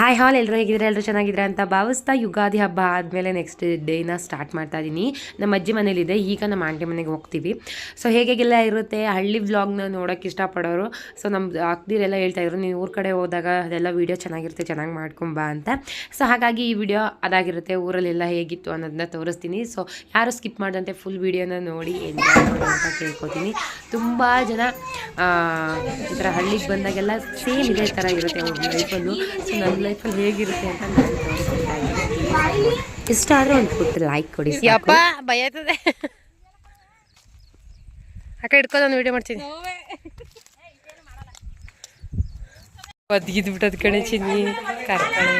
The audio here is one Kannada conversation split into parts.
ಹಾಯ್ ಹಾಲ್ ಎಲ್ಲರೂ ಹೇಗಿದ್ರೆ ಎಲ್ಲರೂ ಚೆನ್ನಾಗಿದ್ರೆ ಅಂತ ಭಾವಿಸ್ತಾ ಯುಗಾದಿ ಹಬ್ಬ ಆದಮೇಲೆ ನೆಕ್ಸ್ಟ್ ಡೇನ ಸ್ಟಾರ್ಟ್ ಮಾಡ್ತಾ ಇದ್ದೀನಿ ನಮ್ಮ ಅಜ್ಜಿ ಮನೇಲಿದೆ. ಈಗ ನಮ್ಮ ಆಂಟಿ ಮನೆಗೆ ಹೋಗ್ತೀವಿ. ಸೊ ಹೇಗೆಲ್ಲ ಇರುತ್ತೆ? ಹಳ್ಳಿ ವ್ಲಾಗ್ನ ನೋಡೋಕ್ಕೆ ಇಷ್ಟಪಡೋರು. ಸೊ ನಮ್ಮ ಅಕ್ದಿರೆಲ್ಲ ಹೇಳ್ತಾ ಇದ್ರು, ನೀವು ಊರ ಕಡೆ ಹೋದಾಗ ಅದೆಲ್ಲ ವೀಡಿಯೋ ಚೆನ್ನಾಗಿರುತ್ತೆ. ಚೆನ್ನಾಗಿ ಮಾಡ್ಕೊಂಬಾ ಅಂತ. ಸೊ ಹಾಗಾಗಿ ಈ ವಿಡಿಯೋ ಅದಾಗಿರುತ್ತೆ. ಊರಲ್ಲೆಲ್ಲ ಹೇಗಿತ್ತು ಅನ್ನೋದನ್ನ ತೋರಿಸ್ತೀನಿ. ಸೊ ಯಾರು ಸ್ಕಿಪ್ ಮಾಡಿದಂತೆ ಫುಲ್ ವೀಡಿಯೋನ ನೋಡಿ ಅಂತ ಕೇಳ್ಕೊತೀನಿ. ತುಂಬ ಜನ ಈ ಥರ ಹಳ್ಳಿಗೆ ಬಂದಾಗೆಲ್ಲ ಸೇಮ್ ಇದೇ ಥರ ಇರುತ್ತೆ ಅವ್ರ ಲೈಫಲ್ಲೂ ಸೊ ನನ್ನ ಲೈಫಲ್ಲಿ ಹೇಗಿರುತ್ತೆ ಅಂತ ನಾನು ತೋರಿಸ್ತಾ ಇಷ್ಟ ಆದರೆ ಒಂದು ಪುಟ್ಟ ಲೈಕ್ ಕೊಡಿ. ಯಪ್ಪ, ಭಯತದೆ. ಅಕ್ಕ ಹಿಡ್ಕೊ ನಾನು ವಿಡಿಯೋ ಮಾಡ್ತೀನಿ. ಒದ್ಗಿದ್ ಬಿಟ್ಟದ್ ಕಣೆ ಚಿನ್ನಿ ಕರ್ಕಣೆ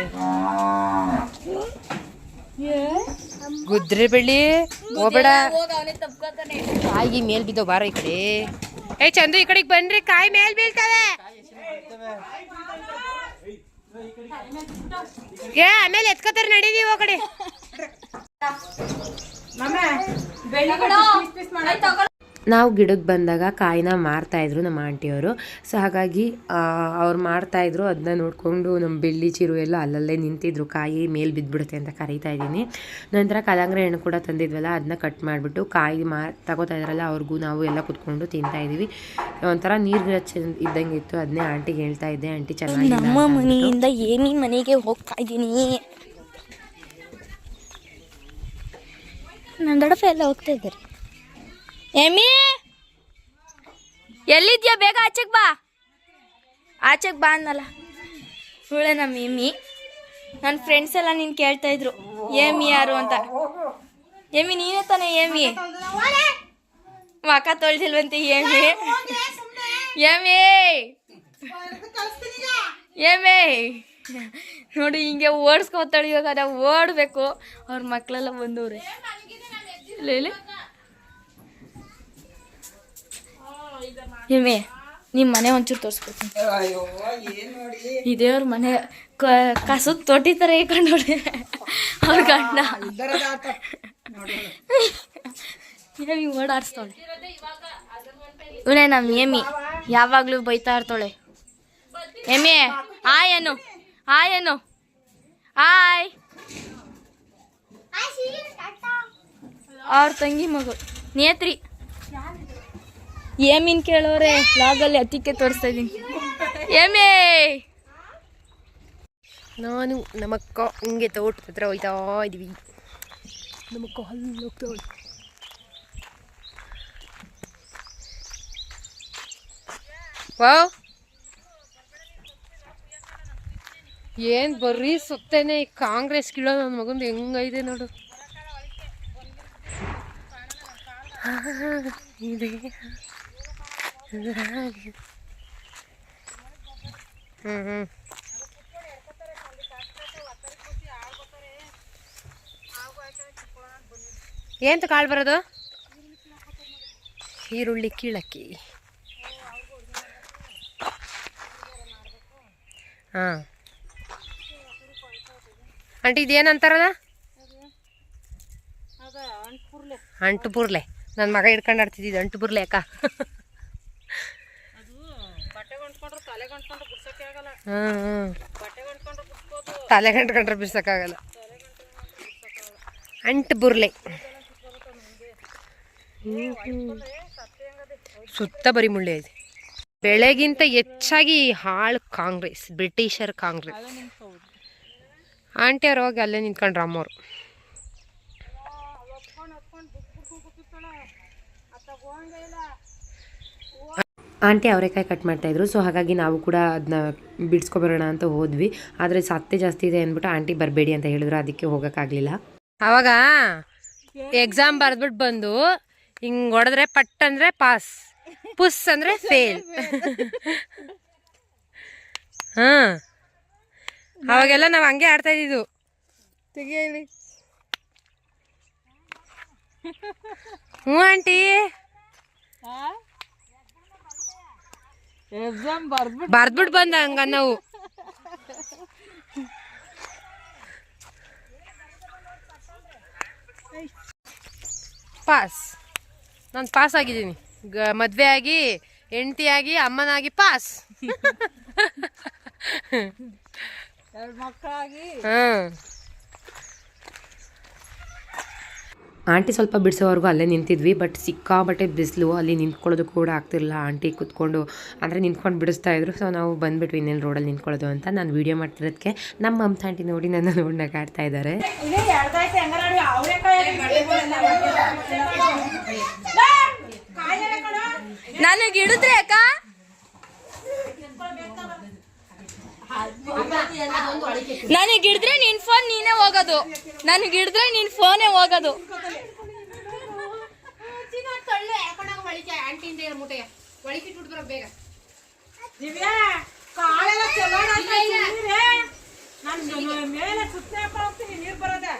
ಗುದ್ರೆ ಬೆಳ್ಳಿ, ಹೋಗ್ಬೇಡ. ಕಾಯಿ ಮೇಲ್ ಬಿದ್ದೋ ಬಾರ ಈ ಕಡೆ. ಏ ಚಂದು ಈ ಕಡೆಗೆ ಬನ್ರಿ, ಕಾಯಿ ಮೇಲ್ ಬೀಳ್ತವೆ. ಏ ಆಮೇಲೆ ಎತ್ಕೋತಾರೆ ನಡೀದೀವಿ ಆ ಕಡೆ. ನಾವು ಗಿಡಕ್ಕೆ ಬಂದಾಗ ಕಾಯಿನ ಮಾರ್ತಾಯಿದ್ರು ನಮ್ಮ ಆಂಟಿಯವರು. ಸೊ ಹಾಗಾಗಿ ಅವ್ರು ಮಾಡ್ತಾಯಿದ್ರು ಇದ್ರು ಅದನ್ನ ನೋಡಿಕೊಂಡು ನಮ್ಮ ಬೆಳ್ಳಿ ಚಿರು ಎಲ್ಲ ಅಲ್ಲಲ್ಲೇ ನಿಂತಿದ್ರು. ಕಾಯಿ ಮೇಲೆ ಬಿದ್ದುಬಿಡುತ್ತೆ ಅಂತ ಕರೀತಾ ಇದ್ದೀನಿ. ನಂತರ ಕಲಂಗ್ರಿ ಹಣ್ಣು ಕೂಡ ತಂದಿದ್ವಲ್ಲ ಅದನ್ನ ಕಟ್ ಮಾಡಿಬಿಟ್ಟು ಕಾಯಿ ಮಾ ತಗೋತಾ ಇದ್ರಲ್ಲ ಅವ್ರಿಗೂ ನಾವು ಎಲ್ಲ ಕುತ್ಕೊಂಡು ತಿಂತಾ ಇದೀವಿ ಒಂಥರ ನೀರು ಇದ್ದಂಗೆ ಇತ್ತು ಅದನ್ನೇ ಆಂಟಿಗೆ ಹೇಳ್ತಾ ಇದ್ದೆ. ಆಂಟಿ ಚೆನ್ನಾಗಿ ನಮ್ಮ ಮನೆಯಿಂದ ಏನೇ ಮನೆಗೆ ಹೋಗ್ತಾ ಇದ್ದೀನಿ. ನನ್ನ ಎಲ್ಲ ಹೋಗ್ತಾ ಇದ್ದಾರೆ. ಏಮಿ ಎಲ್ಲಿದ್ಯಾ? ಬೇಗ ಆಚೆಗೆ ಬಾ. ಆಚೆಗೆ ಬಾ ಅನ್ನಲ್ಲ ಇವಳೆ ನಮ್ಮ ಎಮ್ಮಿ. ನನ್ನ ಫ್ರೆಂಡ್ಸ್ ಎಲ್ಲ ನೀನು ಕೇಳ್ತಾ ಇದ್ರು. ಏಮಿ ಯಾರು ಅಂತ. ಎಮ್ಮಿ, ನೀನೇ ತಾನೆ ಏಮಿ ಮಕ ತೊಳ್ದಿಲ್ವಂತೆ ಏಮಿ ಏಮಿ ಏಮೇ ನೋಡಿ, ಹಿಂಗೆ ಓಡಿಸ್ಕೊತಾಳೆ ಇವಾಗ ನಾವು ಓಡಬೇಕು. ಅವ್ರ ಮಕ್ಕಳೆಲ್ಲ ಬಂದವ್ರೆ. ಇಲ್ಲ ಏಮೇ ನಿಮ್ಮ ಮನೆ ಒಂಚೂರು ತೋರಿಸ್ಕೊಡ್ತೀನಿ ಈ ಅವ್ರ ಮನೆ ಕಸದ ತೊಟ್ಟಿ ಥರ ಇಟ್ಕೊಂಡು ನೋಡಿ. ಅವ್ರ ಗಂಡ. ಏಮಿ ಓಡಾಡಿಸ್ತಾಳೆ ಇವನೇ ನಮ್ಮ ಏಮಿ. ಯಾವಾಗಲೂ ಬೈತಾ ಇರ್ತಾಳೆ ಎಮಿ ಆಯ್ ಏನು ಆಯ್ ಏನು ಆಯ್ ಅವ್ರ ತಂಗಿ ಮಗಳು ನೇತ್ರಿ. ಏಮಿನ್ ಕೇಳೋರೆ ಲಾಗಲ್ಲಿ ಅತಿಕ್ಕೆ ತೋರಿಸ್ತಾ ಇದ್ದೀನಿ ಏಮೇ! ನಾನು ನಮ್ಮಕ್ಕ ಹಿಂಗೆ ತೋಟದ ಹತ್ರ ಹೋಯ್ತಾ ಇದೀವಿ. ನಮ್ಮಕ್ಕ ಅಲ್ಲಿ ಹೋಗ್ತಾವಳೆ ವಾವ್! ಏನು ಬರ್ರಿ ಸುತ್ತೇನೆ ಕಾಂಗ್ರೆಸ್ ಗಿಡ ನನ್ನ ಮಗಂದು ಹೆಂಗೈದೆ ನೋಡು. ಇದೆ. ಹ್ಮ್ ಹ್ಮ್ ಏಂತ ಕಾಳು ಬರೋದು? ಈರುಳ್ಳಿ ಕೀಳಕ್ಕಿ. ಹಾ. ಆಂಟಿ ಅಂತಾರದ ಅಂಟು ಬುರ್ಲೆ ನನ್ನ ಮಗ ಹಿಡ್ಕೊಂಡು ಆಡ್ತಿದ್ದಿದ್ದು ಅಂಟು ಬುರ್ಲೆ ಅಕ್ಕ ಹ್ಮ್ ಹ್ಮ್ ತಲೆ ಗಂಟ್ಕೊಂಡ್ರೆ ಬಿಡ್ಸಕ್ಕಾಗಲ್ಲ ಅಂಟು ಬುರ್ಲೆ. ಸುತ್ತ ಬರೀ ಮುಳ್ಳೆ ಇದೆ. ಬೆಳೆಗಿಂತ ಹೆಚ್ಚಾಗಿ ಹಾಳು ಕಾಂಗ್ರೆಸ್, ಬ್ರಿಟಿಷರ್ ಕಾಂಗ್ರೆಸ್. ಆಂಟಿಯವ್ರು ಹೋಗಿ ಅಲ್ಲೇ ನಿಂತ್ಕೊಂಡ್ರು ಅಮ್ಮವ್ರು ಆಂಟಿ ಅವರೆಕಾಯಿ ಕಟ್ ಮಾಡ್ತಾ ಇದ್ರು. ಸೊ ಹಾಗಾಗಿ ನಾವು ಕೂಡ ಅದನ್ನ ಬಿಡಿಸ್ಕೊಬರೋಣ ಅಂತ ಹೋದ್ವಿ. ಆದರೆ ಸತ್ತೆ ಜಾಸ್ತಿ ಇದೆ ಅಂದ್ಬಿಟ್ಟು ಆಂಟಿ ಬರಬೇಡಿ ಅಂತ ಹೇಳಿದ್ರು. ಅದಕ್ಕೆ ಹೋಗೋಕ್ಕಾಗಲಿಲ್ಲ. ಅವಾಗ ಎಕ್ಸಾಮ್ ಬರೆದ್ಬಿಟ್ಟು ಬಂದು ಹಿಂಗೆ ಹೊಡೆದ್ರೆ ಪಟ್ ಅಂದ್ರೆ ಪಾಸ್ ಪುಸ್ ಅಂದ್ರೆ ಫೇಲ್ ಹಾಂ. ಅವಾಗೆಲ್ಲ ನಾವು ಹಂಗೆ ಆಡ್ತಾ ಇದ್ದಿದ್ದು. ಹ್ಞೂ ಆಂಟಿ. ಬರ್ದ್ಬಿಟ್ಟು ಬಂದ ಹಂಗ ನಾವು. ಪಾಸ್. ನಾನು ಪಾಸ್ ಆಗಿದ್ದೀನಿ. ಗ ಮದುವೆ ಆಗಿ ಹೆಂಡತಿಯಾಗಿ ಆಗಿ ಅಮ್ಮನಾಗಿ ಪಾಸ್. ಹಾಂ ಆಂಟಿ ಸ್ವಲ್ಪ ಬಿಡಿಸೋವರೆಗೂ ಅಲ್ಲೇ ನಿಂತಿದ್ವಿ ಬಟ್ ಸಿಕ್ಕಾಬಟ್ಟೆ ಬಿಸಿಲು ಅಲ್ಲಿ ನಿಂತ್ಕೊಳ್ಳೋದು ಕೂಡ ಆಗ್ತಿರಲಿಲ್ಲ. ಆಂಟಿ ಕೂತ್ಕೊಂಡು ಅಂದರೆ ನಿಂತ್ಕೊಂಡು ಬಿಡಿಸ್ತಾ ಇದ್ರು. ಸೊ ನಾವು ಬಂದ್ಬಿಟ್ವಿ ಇನ್ನೇನು ರೋಡಲ್ಲಿ ನಿಂತ್ಕೊಳ್ಳೋದು ಅಂತ. ನಾನು ವೀಡಿಯೋ ಮಾಡ್ತಿರೋದಕ್ಕೆ ನಮ್ಮ ಅಮ್ಮ ಆಂಟಿ ನೋಡಿ ನನ್ನ ನೋಡಿ ನಗಾಡ್ತಾ ಇದ್ದಾರೆ. ನನಗೆ ಹಿಡಿದ್ರೆ ಅಕ್ಕ? ನನಗೆ ಹಿಡಿದ್ರೆ ನಿನ್ ಫೋನ್ ನೀನೇ ಹೋಗೋದು. ನನಗೆ ಹಿಡಿದ್ರೆ ನಿನ್ ಫೋನೇ ಹೋಗೋದು ಮೇಲೆ ಹೋಗ್ತೀನಿ ನೀರು ಬರೋದೆ.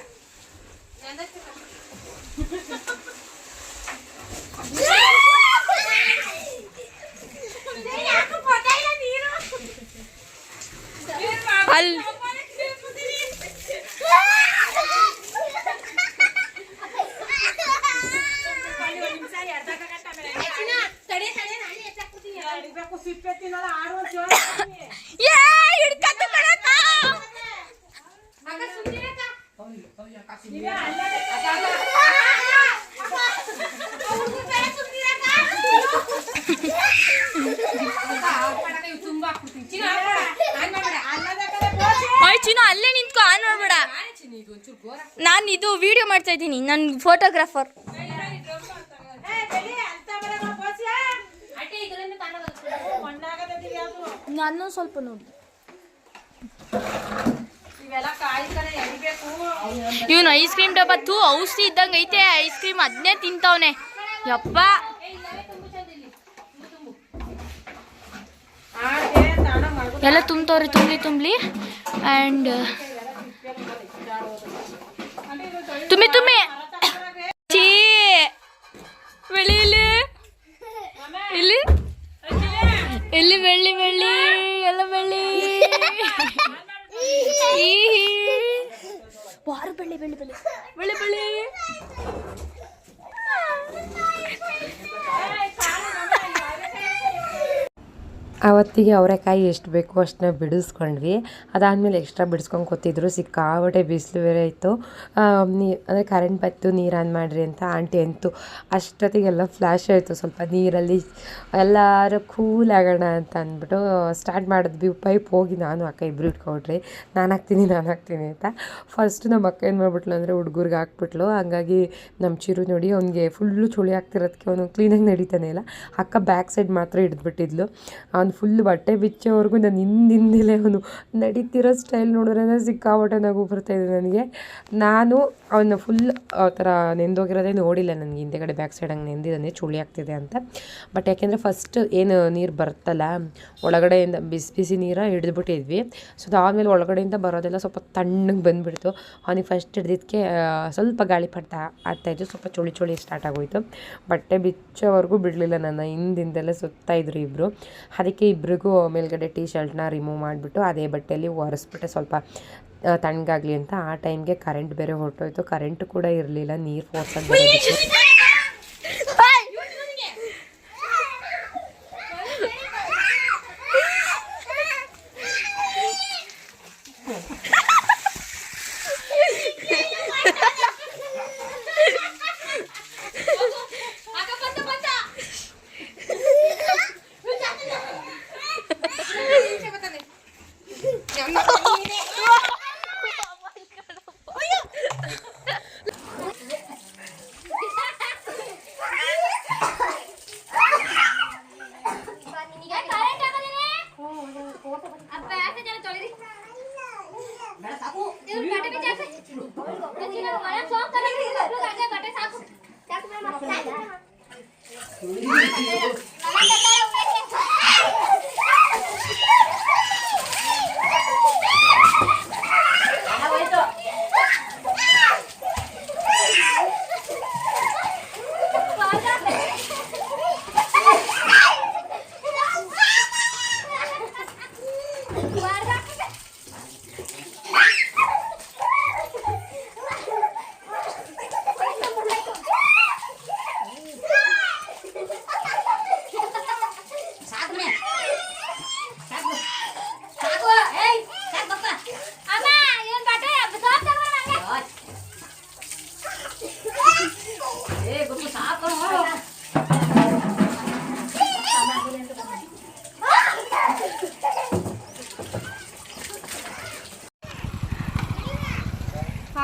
ಚಿನ್ನು ಅಲ್ಲೇ ನಿಂತ್ಕೊ ಆನ್ ಮಾಡ್ಬೇಡ. ನಾನು ಇದು ವಿಡಿಯೋ ಮಾಡ್ತಾ ಇದ್ದೀನಿ ನನ್ನ ಫೋಟೋಗ್ರಾಫರ್ ನಾನು ಸ್ವಲ್ಪ ನೋಡಿ. ಇವನು ಐಸ್ ಕ್ರೀಮ್ ಡಬ್ಬ ತೂ ಔಷಧಿ ಇದ್ದಂಗೆ ಐತೆ ಐಸ್ ಕ್ರೀಮ್ ಅದನ್ನೇ ತಿಂತವನೆ. ಯಪ್ಪ. ಎಲ್ಲ ತುಂಬ್ತವ್ರೆ ತುಂಬಿ ತುಂಬಲಿ. ಆ್ಯಂಡ್ ತುಂಬಿ ತುಂಬಿ ಚೀ. ಬೆಳಿ ಇಲ್ಲಿ. ಇಲ್ಲಿ. ಇಲ್ಲಿ ಬೆಳ್ಳಿ ಬೆಳ್ಳಿ. ಎಲ್ಲ ಬೆಳ್ಳಿ. ಈ ಬಾರ ಬೆಳ್ಳಿ ಬೆಳ್ಳಿ ಬೆಳ್ಳಿ ಬೆಳ್ಳಿ ಬೆಳ್ಳಿ ಆವತ್ತಿಗೆ ಅವರೆಕಾಯಿ ಎಷ್ಟು ಬೇಕೋ ಅಷ್ಟನ್ನ ಬಿಡಿಸ್ಕೊಂಡ್ವಿ. ಅದಾದಮೇಲೆ ಎಕ್ಸ್ಟ್ರಾ ಬಿಡಿಸ್ಕೊಂಡು ಕೂತಿದ್ರು. ಸಿಕ್ಕಾಬಟ್ಟೆ ಬಿಸಿಲು ಬೇರೆ ಇತ್ತು. ನೀ, ಅಂದರೆ ಕರೆಂಟ್ ಬತ್ತು ನೀರು ಆನ್ ಮಾಡಿರಿ ಅಂತ ಆಂಟಿ ಅಂತು. ಅಷ್ಟೊತ್ತಿಗೆಲ್ಲ ಫ್ಲ್ಯಾಶ್ ಆಯಿತು. ಸ್ವಲ್ಪ ನೀರಲ್ಲಿ ಎಲ್ಲರೂ ಕೂಲ್ ಆಗೋಣ ಅಂತ ಅಂದ್ಬಿಟ್ಟು ಸ್ಟಾರ್ಟ್ ಮಾಡಿದ್ವಿ. ಪೈಪ್ ಹೋಗಿ ನಾನು ಅಕ್ಕ ಇಬ್ಬರು ಇಟ್ಕೊಟ್ರಿ ನಾನು ಹಾಕ್ತೀನಿ ನಾನು ಹಾಕ್ತೀನಿ ಅಂತ. ಫಸ್ಟ್ ನಮ್ಮ ಅಕ್ಕ ಏನು ಮಾಡ್ಬಿಟ್ಲು ಅಂದರೆ ಹುಡುಗರಿಗೆ ಹಾಕ್ಬಿಟ್ಲು. ಹಂಗಾಗಿ ನಮ್ಮ ಚಿರು ನೋಡಿ ಅವ್ನಿಗೆ ಫುಲ್ಲು ಚುಳಿ ಆಗ್ತಿರೋದಕ್ಕೆ ಅವನು ಕ್ಲೀನಾಗಿ ನಡೀತಾನೆ ಇಲ್ಲ. ಅಕ್ಕ ಬ್ಯಾಕ್ ಸೈಡ್ ಮಾತ್ರ ಹಿಡಿದ್ಬಿಟ್ಟಿದ್ಲು. ಅವ್ನು ಫುಲ್ ಬಟ್ಟೆ ಬಿಚ್ಚೋವರೆಗೂ ನಾನು ಹಿಂದಿಂದಲೇ ಅವನು ನಡೀತಿರೋ ಸ್ಟೈಲ್ ನೋಡಿದ್ರೆ ಸಿಕ್ಕಾಬಟ್ಟೆ ನಗು ಬರ್ತಾಯಿದೆ ನನಗೆ. ನಾನು ಅವನ್ನ ಫುಲ್ ಆ ಥರ ನೆಂದೋಗಿರೋದೇ ನೋಡಿಲ್ಲ ನನಗೆ ಹಿಂದೆಗಡೆ ಬ್ಯಾಕ್ ಸೈಡ್ ಹಂಗೆ ನೆಂದಿದ್ದಾನೆ, ಚುಳಿ ಆಗ್ತಿದೆ ಅಂತ. ಬಟ್ ಯಾಕೆಂದರೆ ಫಸ್ಟ್ ಏನು ನೀರು ಬರುತ್ತಲ್ಲ ಒಳಗಡೆಯಿಂದ ಬಿಸಿ ಬಿಸಿ ನೀರ ಹಿಡಿದ್ಬಿಟ್ಟಿದ್ವಿ. ಸೊ ಅದಾದಮೇಲೆ ಒಳಗಡೆಯಿಂದ ಬರೋದೆಲ್ಲ ಸ್ವಲ್ಪ ತಣ್ಣಗೆ ಬಂದುಬಿಡ್ತು. ಅವನಿಗೆ ಫಸ್ಟ್ ಹಿಡ್ದಿದ್ದಕ್ಕೆ ಸ್ವಲ್ಪ ಗಾಳಿಪಟ ಆಡ್ತಾಯಿದ್ದು ಸ್ವಲ್ಪ ಚುಳಿ ಚುಳಿ ಸ್ಟಾರ್ಟ್ ಆಗೋಯಿತು. ಬಟ್ಟೆ ಬಿಚ್ಚೋವರೆಗೂ ಬಿಡಲಿಲ್ಲ ನನ್ನ, ಹಿಂದಿಂದೆಲ್ಲ ಸುತ್ತಾಯಿದ್ರು ಇಬ್ಬರು ಅದಕ್ಕೆ ಇಬ್ರಿಗೂ ಮೇಲ್ಗಡೆ ಟೀ ಶರ್ಟ್ನ ರಿಮೂವ್ ಮಾಡಿಬಿಟ್ಟು ಅದೇ ಬಟ್ಟೆಯಲ್ಲಿ ಒರೆಸ್ಬಿಟ್ಟೆ ಸ್ವಲ್ಪ ತಣ್ಣಗಾಗಲಿ ತಣ್ಣಗಾಗ್ಲಿ ಅಂತ ಆ ಟೈಮ್ಗೆ ಕರೆಂಟ್ ಬೇರೆ ಹೊರಟೋಯ್ತು. ಕರೆಂಟ್ ಕೂಡ ಇರಲಿಲ್ಲ ನೀರು ಫೋರ್ಸಾಗಿ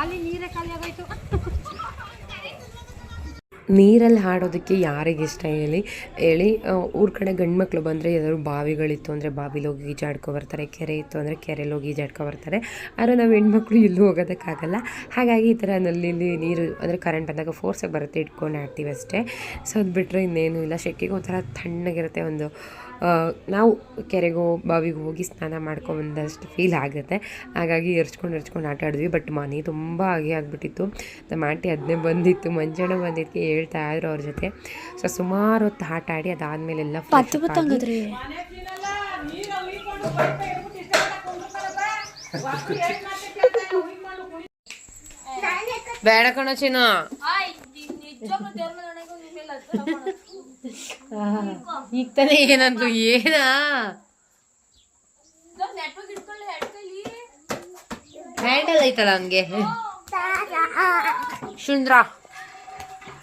ಬರೋದಕ್ಕೆ ಖಾಲಿ ನೀರೇ ಖಾಲಿ ಆಗೋಯ್ತು ನೀರಲ್ಲಿ ಹಾಡೋದಕ್ಕೆ ಯಾರಿಗೆ ಇಷ್ಟ ಹೇಳಿ? ಹೇಳಿ ಊರ ಕಡೆ ಗಂಡು ಮಕ್ಕಳು ಬಂದರೆ ಯಾವ್ದಾದ್ರು ಬಾವಿಗಳಿತ್ತು ಅಂದರೆ ಬಾವಿಲಿ ಹೋಗಿ ಈಜಾಡ್ಕೊ ಬರ್ತಾರೆ, ಕೆರೆ ಇತ್ತು ಅಂದರೆ ಕೆರೆಲಿ ಹೋಗಿ ಈಜಾಡ್ಕೊ ಬರ್ತಾರೆ. ಆದರೆ ನಾವು ಹೆಣ್ಮಕ್ಳು ಇಲ್ಲೂ ಹೋಗೋದಕ್ಕಾಗಲ್ಲ. ಹಾಗಾಗಿ ಈ ಥರ ನಲ್ಲಿಲಿ ನೀರು ಅಂದರೆ ಕರೆಂಟ್ ಬಂದಾಗ ಫೋರ್ಸಾಗಿ ಬರುತ್ತೆ, ಇಟ್ಕೊಂಡು ಆಡ್ತೀವಿ ಅಷ್ಟೇ. ಸೊ ಅದು ಬಿಟ್ಟರೆ ಇನ್ನೇನು ಇಲ್ಲ. ಶೆಕೆಗೆ ಒಂಥರ ತಣ್ಣಗಿರುತ್ತೆ ಒಂದು ನಾವು ಕೆರೆಗೋ, ಬಾವಿಗೆ ಹೋಗಿ ಸ್ನಾನ ಮಾಡ್ಕೊಂಬಂದಷ್ಟು ಫೀಲ್ ಆಗುತ್ತೆ. ಹಾಗಾಗಿ ಎರ್ಚ್ಕೊಂಡು ಎರ್ಚ್ಕೊಂಡು ಆಟ ಆಡಿದ್ವಿ. ಬಟ್ ಮನೆ ತುಂಬ ಆಗಿ ಆಗಿಬಿಟ್ಟಿತ್ತು. ನಮ್ಮ ಆಂಟಿ ಅದನ್ನೇ ಬಂದಿತ್ತು, ಮಂಜಣ್ಣ ಬಂದಿದ್ದಕ್ಕೆ ಹೇಳ್ತಾ ಇದ್ರು ಅವ್ರ ಜೊತೆ. ಸೊ ಸುಮಾರು ಹೊತ್ತು ಆಟ ಆಡಿ ಅದಾದಮೇಲೆ ಎಲ್ಲ ಬೇಡ ಕಣ ಚಿನ್ನ. ಈಗ ತಾನೇ ಏನಂದ್ರು ಏನ? ಹ್ಯಾಂಡಲ್ ಐತಲ್ಲ ಹಂಗೆ. ಶುಂದ್ರ.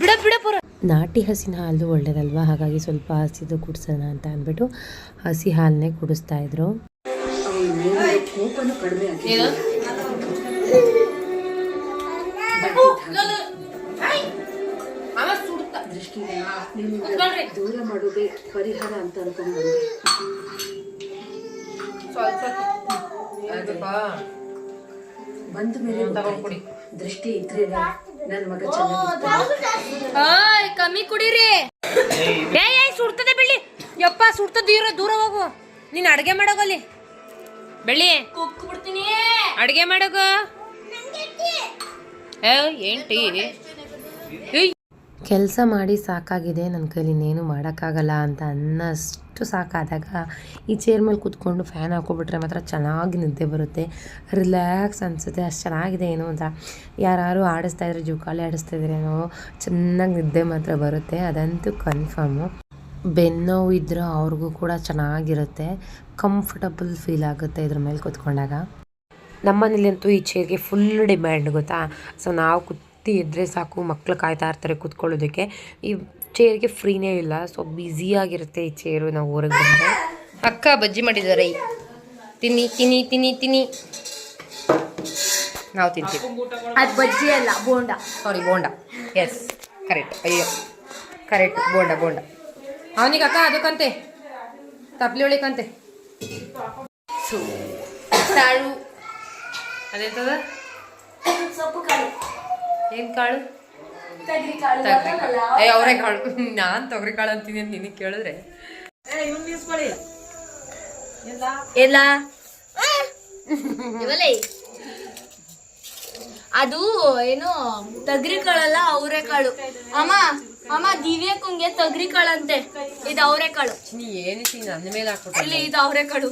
ಬಿಡ ಬಿಡ ಪುರ. ನಾಟಿ ಹಸಿನ ಹಾಲು ಒಳ್ಳೇದಲ್ವಾ? ಹಾಗಾಗಿ ಸ್ವಲ್ಪ ಹಸಿದು ಕುಡಿಸೋಣ ಅಂತ ಅಂದ್ಬಿಟ್ಟು ಹಸಿ ಹಾಲನ್ನೇ ಕುಡಿಸ್ತಾ ಇದ್ರು. ಕಮ್ಮಿ ಕುಡೀರಿ. ಏ ಏ ಸುಡ್ತದೆ ಬೆಳ್ಳಿ ಯಪ್ಪ ಸುಡ್ತದ ಇರೋ ದೂರ ಹೋಗು. ನೀನ್ ಅಡ್ಗೆ ಮಾಡೋಗಲ್ಲಿ ಬೆಳ್ಳಿ. ಬಿಡ್ತೀನಿ ಅಡ್ಗೆ ಮಾಡೋಗು. ಏ ಏನ್ ಟೀ ಏಯ್. ಕೆಲಸ ಮಾಡಿ ಸಾಕಾಗಿದೆ ನನ್ನ ಕೈಲಿ ಇನ್ನೇನು ಮಾಡೋಕ್ಕಾಗಲ್ಲ ಅಂತ ಅನ್ನಷ್ಟು ಸಾಕಾದಾಗ ಈ ಚೇರ್ ಮೇಲೆ ಕೂತ್ಕೊಂಡು ಫ್ಯಾನ್ ಹಾಕೊಬಿಟ್ರೆ ಮಾತ್ರ ಚೆನ್ನಾಗಿ ನಿದ್ದೆ ಬರುತ್ತೆ. ರಿಲ್ಯಾಕ್ಸ್ ಅನಿಸುತ್ತೆ, ಅಷ್ಟು ಚೆನ್ನಾಗಿದೆ ಏನು ಅಂತ. ಯಾರು ಆಡಿಸ್ತಾ ಇದ್ರೆ ಜೋಕಾಲಿ ಆಡಿಸ್ತಾ ಇದ್ರೇನೋ ಚೆನ್ನಾಗಿ ನಿದ್ದೆ ಮಾತ್ರ ಬರುತ್ತೆ, ಅದಂತೂ ಕನ್ಫರ್ಮು ಬೆನ್ನೋವು ಇದ್ದರೆ ಅವ್ರಿಗೂ ಕೂಡ ಚೆನ್ನಾಗಿರುತ್ತೆ ಕಂಫರ್ಟಬಲ್ ಫೀಲ್ ಆಗುತ್ತೆ ಇದ್ರ ಮೇಲೆ ಕೂತ್ಕೊಂಡಾಗ. ನಮ್ಮನೇಲಂತೂ ಈ ಚೇರ್ಗೆ ಫುಲ್ ಡಿಮ್ಯಾಂಡ್ ಗೊತ್ತಾ? ಸೊ ನಾವು ಕುತ್ತಿ ಇದ್ದರೆ ಸಾಕು ಮಕ್ಕಳು ಕಾಯ್ತಾ ಇರ್ತಾರೆ ಕೂತ್ಕೊಳ್ಳೋದಕ್ಕೆ. ಈ ಚೇರ್ಗೆ ಫ್ರೀನೇ ಇಲ್ಲ ಸೊ ಬ್ಯುಸಿಯಾಗಿರುತ್ತೆ ಈ ಚೇರು ನಾವು ಹೊರಗೆ ಬಂದರೆ. ಅಕ್ಕ ಬಜ್ಜಿ ಮಾಡಿದ್ದಾರೆ ತಿನ್ನಿ ತಿನ್ನಿ ತಿನ್ನಿ ತಿನ್ನಿ. ನಾವು ತಿಂತೀವಿ. ಅದು ಬಜ್ಜಿ ಅಲ್ಲ bonda. Sorry bonda. Yes correct ಅಯ್ಯೋ ಕರೆಕ್ಟ್ ಬೋಂಡ ಬೋಂಡ. ಅವನಿಗೆ ಅಕ್ಕ ಅದಕ್ಕಂತೆ ತಪ್ಲಿ ಒಳಿಕಂತೆ ಸಾಳು. ಅದೇ ಸೊಪ್ಪು ಕಾಳು. ಏನು ಕಾಳು? ತಗರಿ ಕಾಳು ಏ ಅವರೇ ಕಾಳು. ನಾನು ತೊಗರಿ ಕಾಳು ಅಂತೀನಿ ಅಂತ ನಿನಗೆ ಕೇಳಿದ್ರೆ. ಎಲ್ಲ ಅದು ಏನು ತಗರಿ ಕಾಳಲ್ಲ ಅವರೇ ಕಾಳು. ಅಮ್ಮ ಅಮ್ಮ ದಿವ್ಯಕ್ಕಂಗೆ ತಗರಿ ಕಾಳಂತೆ. ಇದು ಅವರೇ ಕಾಳು. ನೀ ಏನು ನನ್ನ ಮೇಲೆ ಹಾಕ್ಬಿಟ್ಟು. ಇಲ್ಲಿ ಇದು ಅವರೇ ಕಾಳು.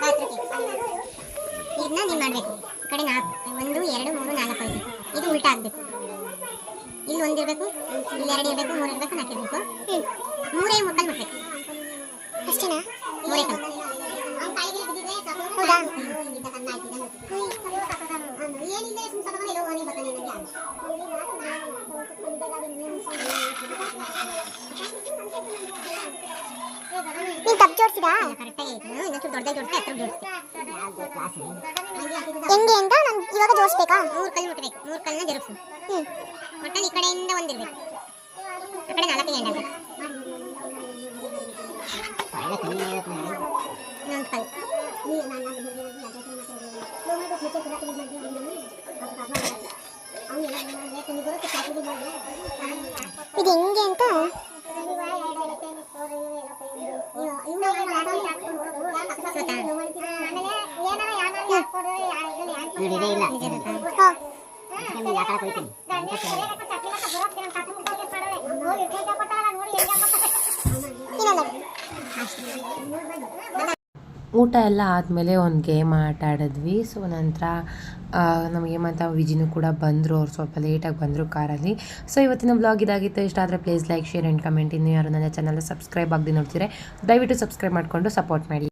ಇದನ್ನ ನೀವು ಮಾಡಬೇಕು. ಕಡೆ ನಾಲ್ಕು ಒಂದು, ಎರಡು, ಮೂರು, ನಾಲ್ಕು ಐದು ಇದು ಉಲ್ಟಾ ಆಗಬೇಕು. ಇಲ್ಲಿ ಒಂದಿರಬೇಕು ಇಲ್ಲಿ ಎರಡು ಇರಬೇಕು, ಮೂರು ಇರಬೇಕು, ನಾಲ್ಕು ಇರಬೇಕು. ಮೂರೇ ಮುಕ್ಕಲ್ ಮಾಡಬೇಕು ಅಷ್ಟೇನಾ? ಮೂರೇ ಕಲ್ ಹೌದಾ? ಏನಿದೆ ಹೆಂಗೆ ಅಂತ ನಾನು ಇವಾಗ ಜೋಡಿಸ್ಬೇಕಾ? ಮೂರು ಕಲ್ಲು ಮುಟ್ಟಬೇಕು ಮೂರು ಕಲ್ಲನ್ನ ಜರುಗಿಸು. ಹ್ಞೂ ಈ ಕಡೆಯಿಂದ ಒಂದಿರ್ಬೇಕು. ಆ ಕಡೆ ನಾಲ್ಕು ಎಂಡ ಇದು ಹೆಂಗೆ ಅಂತ? ಊಟ ಎಲ್ಲ ಆದಮೇಲೆ ಒಂದು ಗೇಮ್ ಆಟ ಆಡಿದ್ವಿ. ಸೊ ನಂತರ ನಮಗೆ ಮತ್ತು ವಿಜಿನೂ ಕೂಡ ಬಂದರು. ಅವ್ರು ಸ್ವಲ್ಪ ಲೇಟಾಗಿ ಬಂದರು ಕಾರಲ್ಲಿ ಸೊ ಇವತ್ತಿನ ಬ್ಲಾಗ್ ಇದಾಗಿತ್ತು. ಇಷ್ಟ ಆದರೆ please like share and comment ಇನ್ನು ಯಾರು ನನ್ನ ಚಾನಲ್ ಸಬ್ಸ್ಕ್ರೈಬ್ ಆಗಿ ನೋಡ್ತೀರಿ, ದಯವಿಟ್ಟು ಸಬ್ಸ್ಕ್ರೈಬ್ ಮಾಡಿಕೊಂಡು ಸಪೋರ್ಟ್ ಮಾಡಿ.